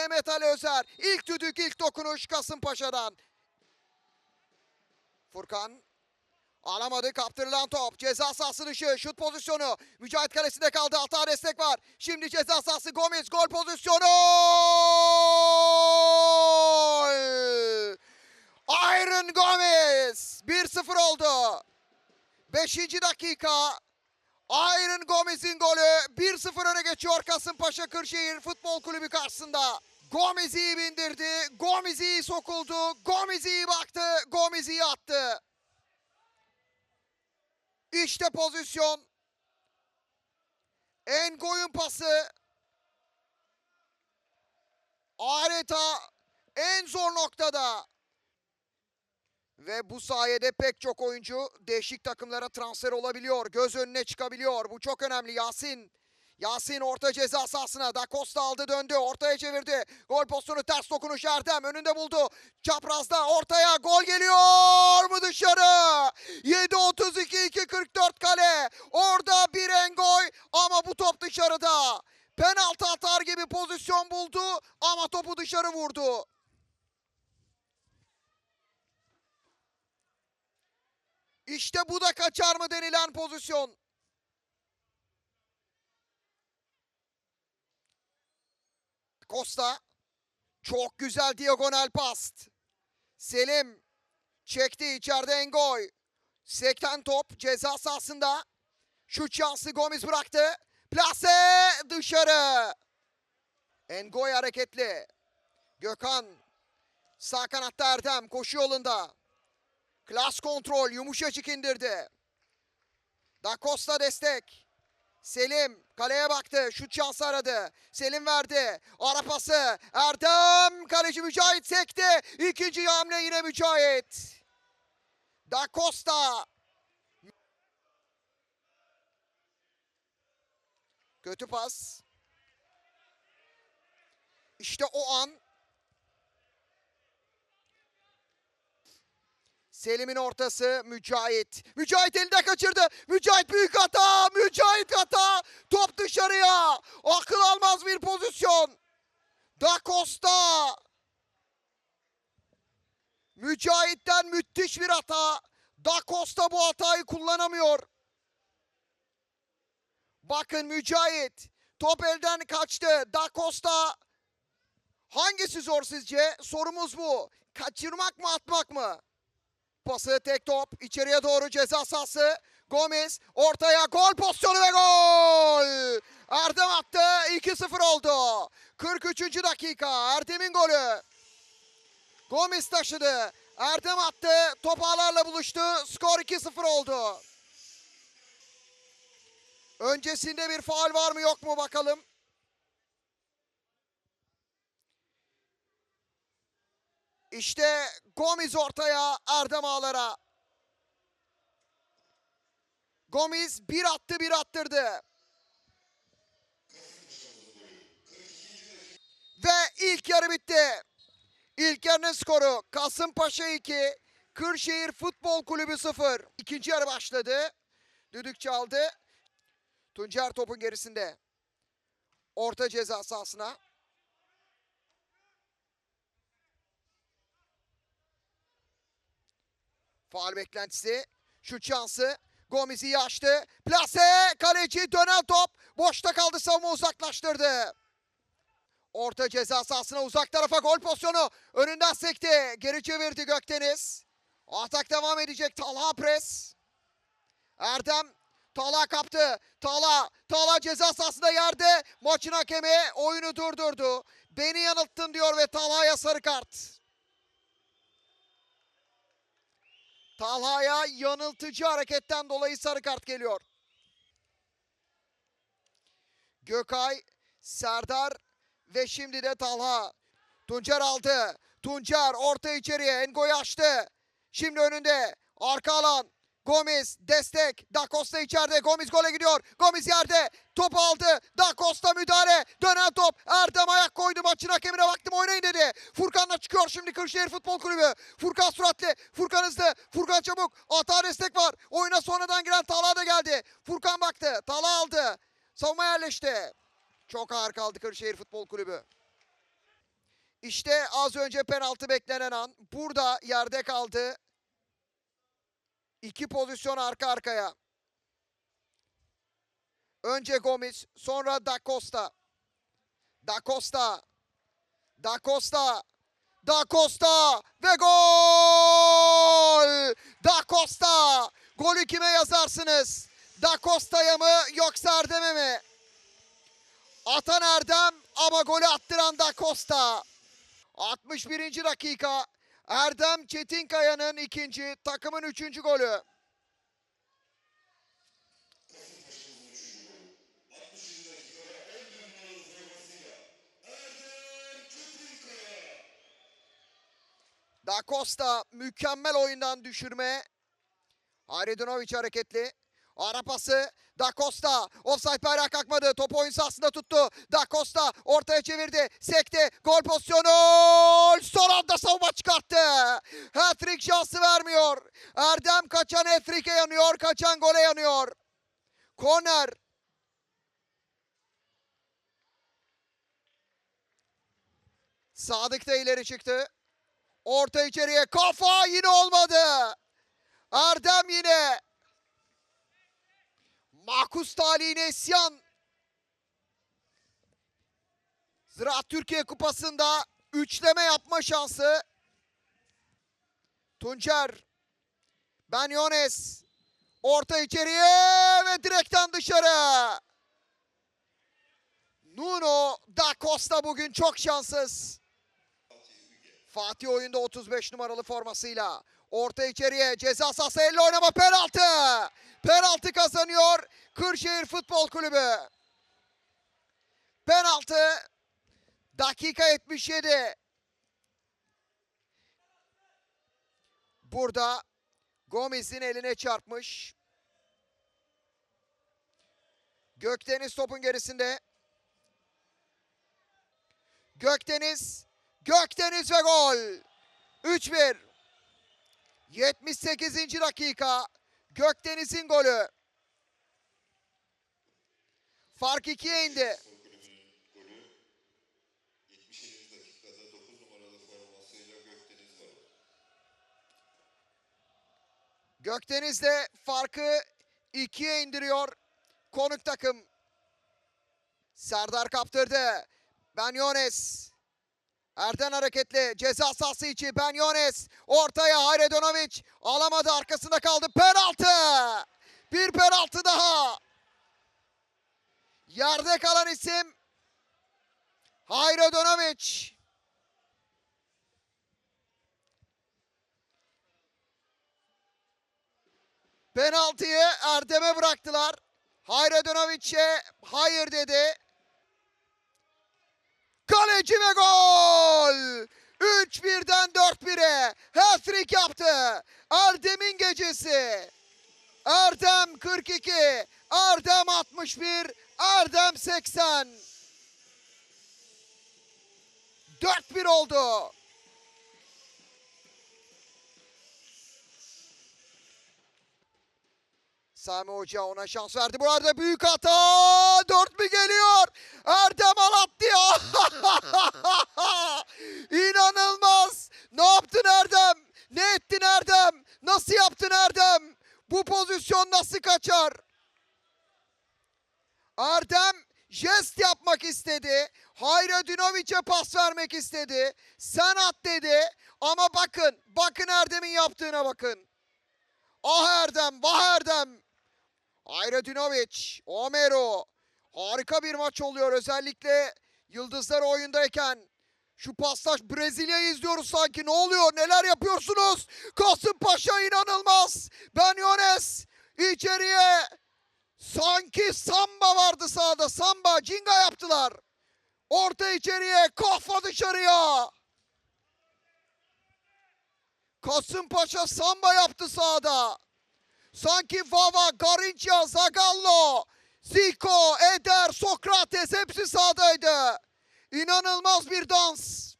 Mehmet Ali Özer. İlk düdük, ilk dokunuş Kasımpaşa'dan. Furkan alamadı kaptırılan top. Ceza sahası dışı şut pozisyonu. Mücahit kalesinde kaldı. Hata destek var. Şimdi ceza sahası Gomez gol pozisyonu. Iron Gomez 1-0 oldu. 5. dakika. Iron Gomez'in golü 1-0 öne geçiyor Kasımpaşa Kırşehir Futbol Kulübü karşısında. Gomez iyi bindirdi, Gomez iyi sokuldu, Gomez iyi baktı, Gomez iyi attı. İşte pozisyon. Engoy'un pası. Adeta en zor noktada. Ve bu sayede pek çok oyuncu değişik takımlara transfer olabiliyor. Göz önüne çıkabiliyor. Bu çok önemli. Yasin. Yasin orta ceza sahasına. Da Costa aldı döndü. Ortaya çevirdi. Gol pozisyonu ters dokunuş Erdem. Önünde buldu. Çaprazda ortaya gol geliyor mu dışarı? 7.32 2.44 kale. Orada bir engoy ama bu top dışarıda. Penaltı atar gibi pozisyon buldu ama topu dışarı vurdu. İşte bu da kaçar mı denilen pozisyon. Costa çok güzel diagonal pas. Selim çekti içeride Engoy. Sekten top ceza sahasında. Şut şansı Gomez bıraktı. Plase dışarı. Engoy hareketli. Gökhan sağ kanatta Erdem koşu yolunda. Klas kontrol yumuşacık indirdi. Da Costa destek. Selim kaleye baktı. Şut şansı aradı. Selim verdi. Ara pası. Erdem kaleci Mücahit sekti. İkinci hamle yine Mücahit. Da Costa. Kötü pas. İşte o an Selim'in ortası Mücahit. Mücahit elinde kaçırdı. Mücahit büyük hata. Mücahit hata. Top dışarıya. Akıl almaz bir pozisyon. Da Costa. Mücahit'ten müthiş bir hata. Da Costa bu hatayı kullanamıyor. Bakın Mücahit. Top elden kaçtı. Da Costa. Hangisi zor sizce? Sorumuz bu. Kaçırmak mı atmak mı? Pası tek top içeriye doğru ceza sahası. Gomez ortaya gol pozisyonu ve gol. Erdem attı 2-0 oldu. 43. dakika Erdem'in golü. Gomez taşıdı. Erdem attı. Top ağlarla buluştu. Skor 2-0 oldu. Öncesinde bir faal var mı yok mu bakalım. İşte Gomis ortaya Erdem ağlara. Gomis bir attı bir attırdı. Ve ilk yarı bitti. İlk yarının skoru Kasımpaşa 2, Kırşehir Futbol Kulübü 0. İkinci yarı başladı. Düdük çaldı. Tuncer topun gerisinde. Orta ceza sahasına. Faal beklentisi. Şut şansı. Gomez iyi açtı. Plase. Kaleci dönen top. Boşta kaldı savunma uzaklaştırdı. Orta ceza sahasına uzak tarafa gol pozisyonu. Önünden sekti. Geri çevirdi Gökdeniz. Atak devam edecek. Talha pres. Erdem Talha kaptı. Talha, Talha ceza sahasında yerde. Maçın hakemi oyunu durdurdu. Beni yanılttın diyor ve Talha'ya sarı kart. Talha'ya yanıltıcı hareketten dolayı sarı kart geliyor. Gökay, Serdar ve şimdi de Talha. Tuncer aldı. Tuncer orta içeriye Engo'yu açtı. Şimdi önünde arka alan. Gomez destek. Da Costa içeride. Gomez gole gidiyor. Gomez yerde. Top aldı. Da Costa müdahale. Dönen top. Erdem ayak koydu. Maçın hakemine baktım oynayın dedi. Furkan'la çıkıyor şimdi Kırşehir Futbol Kulübü. Furkan suratlı. Furkan hızlı. Furkan çabuk. Ata destek var. Oyuna sonradan giren Talha da geldi. Furkan baktı. Talha aldı. Savunma yerleşti. Çok ağır kaldı Kırşehir Futbol Kulübü. İşte az önce penaltı beklenen an. Burada yerde kaldı. İki pozisyon arka arkaya. Önce Gomis, sonra Da Costa. Da Costa. Da Costa. Da Costa ve gol! Da Costa. Golü kime yazarsınız? Da Costa'ya mı yoksa Erdem'e mi? Atan Erdem ama golü attıran Da Costa. 61. dakika. Erdem Çetinkaya'nın ikinci, takımın üçüncü golü. Da Costa mükemmel oyundan düşürme. Hayredinovic hareketli. Ara pası. Da Costa. Offside bayrağı kalkmadı. Topu oyun sahasında tuttu. Da Costa ortaya çevirdi. Sekti. Gol pozisyonu. Son anda savunma çıkarttı. Hat-trick şansı vermiyor. Erdem kaçan hat-trick'e yanıyor. Kaçan gole yanıyor. Korner. Sadık da ileri çıktı. Orta içeriye kafa yine olmadı. Erdem yine. Makus talihine isyan. Ziraat Türkiye Kupası'nda üçleme yapma şansı. Tuncer. Benyones. Orta içeriye ve direkten dışarı. Nuno da Costa bugün çok şanssız. Fatih oyunda 35 numaralı formasıyla. Orta içeriye ceza sahası elle oynama penaltı. Penaltı kazanıyor Kırşehir Futbol Kulübü. Penaltı dakika 77. Burada Gomez'in eline çarpmış. Gökdeniz topun gerisinde. Gökdeniz, Gökdeniz ve gol. 3-1. 78. dakika. Gökdeniz'in golü. Fark ikiye indi. Futbol Kulübü'nün golü 77. dakikada 9 numaralı formasıyla Gökdeniz var. Gökdeniz de farkı ikiye indiriyor. Konuk takım. Serdar kaptırdı. Benyones. Erden hareketli. Ceza sahası içi Benyones. Ortaya Hayredonovic. Alamadı arkasında kaldı. Penaltı. Bir penaltı daha. Yerde kalan isim Hayredonovic. Penaltıyı Erdem'e bıraktılar. Hayredonovic'e hayır dedi. Kaleci ve gol! 3-1'den 4-1'e hat-trick yaptı. Erdem'in gecesi. Erdem 42, Erdem 61, Erdem 80. 4-1 oldu. Sami Hoca ona şans verdi. Burada büyük hata. Dört mü geliyor? Erdem Alat diyor. İnanılmaz. Ne yaptın Erdem? Ne ettin Erdem? Nasıl yaptın Erdem? Bu pozisyon nasıl kaçar? Erdem jest yapmak istedi. Hayredunovic'e pas vermek istedi. Sen at dedi. Ama bakın, bakın Erdem'in yaptığına bakın. Ah Erdem, vah Erdem. Hayretinovic, Omero. Harika bir maç oluyor özellikle Yıldızlar oyundayken. Şu pastaj Brezilya'yı izliyoruz sanki. Ne oluyor? Neler yapıyorsunuz? Kasımpaşa inanılmaz. Benyones içeriye. Sanki samba vardı sahada. Samba, cinga yaptılar. Orta içeriye, kafa dışarıya. Kasımpaşa samba yaptı sahada. Sanki Vava, Garinca, Zagallo, Zico, Eder, Sokrates hepsi sahadaydı. İnanılmaz bir dans.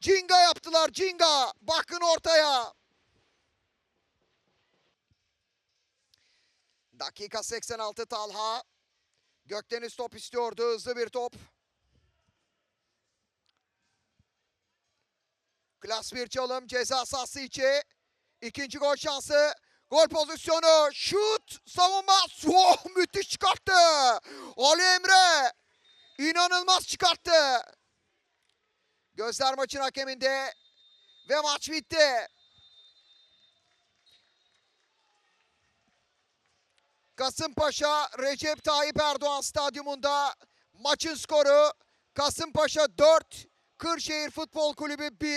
Cinga yaptılar Cinga. Bakın ortaya. Dakika 86 Talha. Gökdeniz top istiyordu. Hızlı bir top. Klas bir çalım ceza sahası içi. İkinci gol şansı. Gol pozisyonu. Şut. Savunma. Oh, müthiş çıkarttı. Ali Emre. İnanılmaz çıkarttı. Gözler maçın hakeminde. Ve maç bitti. Kasımpaşa Recep Tayyip Erdoğan Stadyumunda maçın skoru Kasımpaşa 4, Kırşehir Futbol Kulübü 1.